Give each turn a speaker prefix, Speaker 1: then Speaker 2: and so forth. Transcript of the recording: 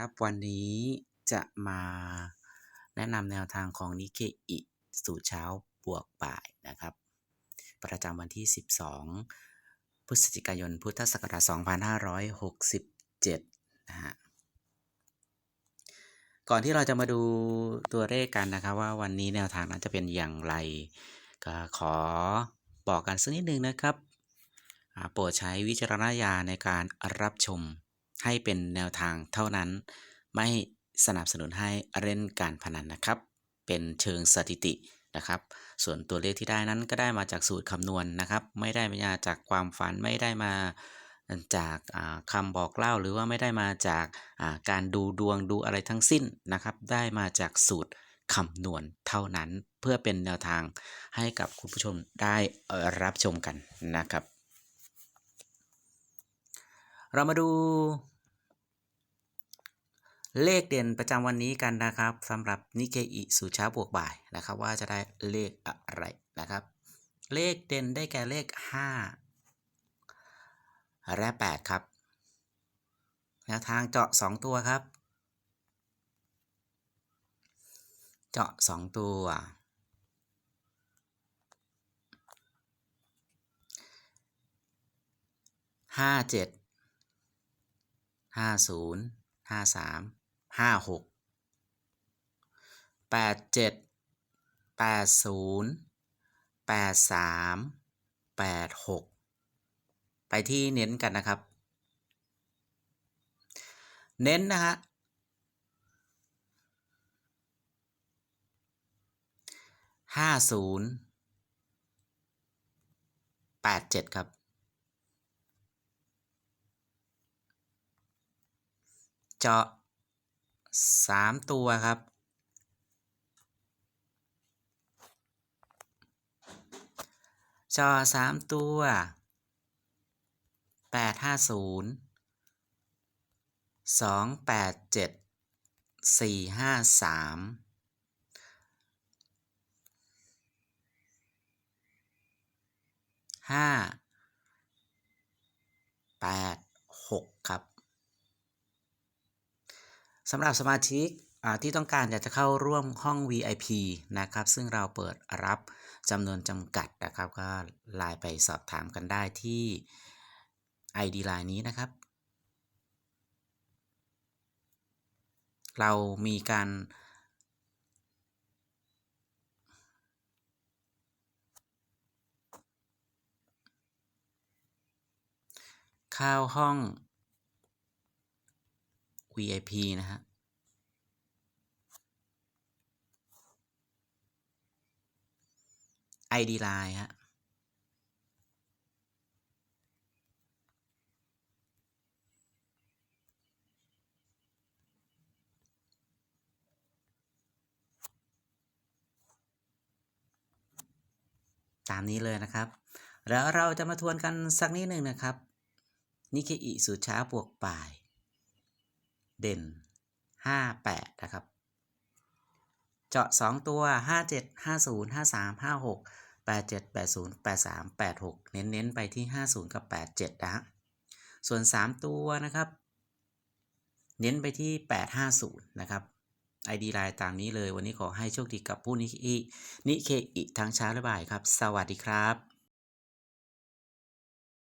Speaker 1: ครับวันนี้จะมาแนะนำแนวทางของนิเคอิสู่เช้าบวกบ่ายนะครับ ประจำวันที่ 12 พฤศจิกายน พุทธศักราช 2567 นะฮะ ก่อนที่เราจะมาดูตัวเลขกันนะครับ ว่าวันนี้แนวทางนั้นจะเป็นอย่างไร ก็ขอบอกกันสักนิดนึงนะครับ โปรดใช้วิจารณญาณในการรับชม ให้เป็นแนวทางเท่านั้น ไม่สนับสนุนให้เล่นการพนันนะครับ เป็นเชิงสถิตินะครับ ส่วนตัวเลขที่ได้นั้นก็ได้มาจากสูตรคำนวณนนะครับ ไม่ได้มาจากความฝันไม่ได้มาจากคำบอกเล่าหรือว่าไม่ได้มาจากการดูดวงดูอะไรทั้งสิ้นนะครับ ได้มาจากสูตรคำนวณเท่านั้นเพื่อเป็นแนวทางให้กับคุณผู้ชมได้รับชมกันนะครับ เรามาดู เลขเด่นประจำวันนี้กันนะครับสำหรับนิเกอิสู่เช้าบวกบ่ายนะครับ ว่าจะได้เลขอะไรนะครับ เลขเด่นได้แก่เลข 5 และ 8 ครับแนวทางเจาะ 2 ตัวครับ เจาะ 2 ตัว ห้าเจ็ดห้าศูนย์ห้าสาม ห้าหกแปดเจ็ดแปดศูนย์แปดสามแปดหกไปที่เน้นกันนะครับ เน้นนะฮะห้าศูนย์แปดเจ็ดครับ เจาะ สามตัวครับจอสามตัวแปดห้าศูนย์สองแปดเจ็ดสี่ห้าสามห้าแปดหกครับ สำหรับสมาชิกที่ต้องการอยากจะเข้าร่วมห้อง VIP นะครับ ซึ่งเราเปิดรับจำนวนจำกัดนะครับ ก็ไลน์ไปสอบถามกันได้ที่ ID ไลน์นี้นะครับ เรามีการเข้าห้อง VIP นะฮะ ID Line ฮะตามนี้เลยนะครับ แล้วเราจะมาทวนกันสักนิดหนึ่งนะครับ นิเคอิสูตรเช้าบวกบ่าย เด่น 58 นะครับ เจาะ 2 ตัว 57 50 53 56 87 80 83 86 เน้น ๆ ไปที่ 50 กับ 87 นะฮะ ส่วน 3 ตัวนะครับ เน้นไปที่ 850 นะครับ ID ไลน์ตามนี้เลย วันนี้ขอให้โชคดีกับผู้นิเคอินิเคอิทั้งเช้าและบ่ายครับ สวัสดีครับ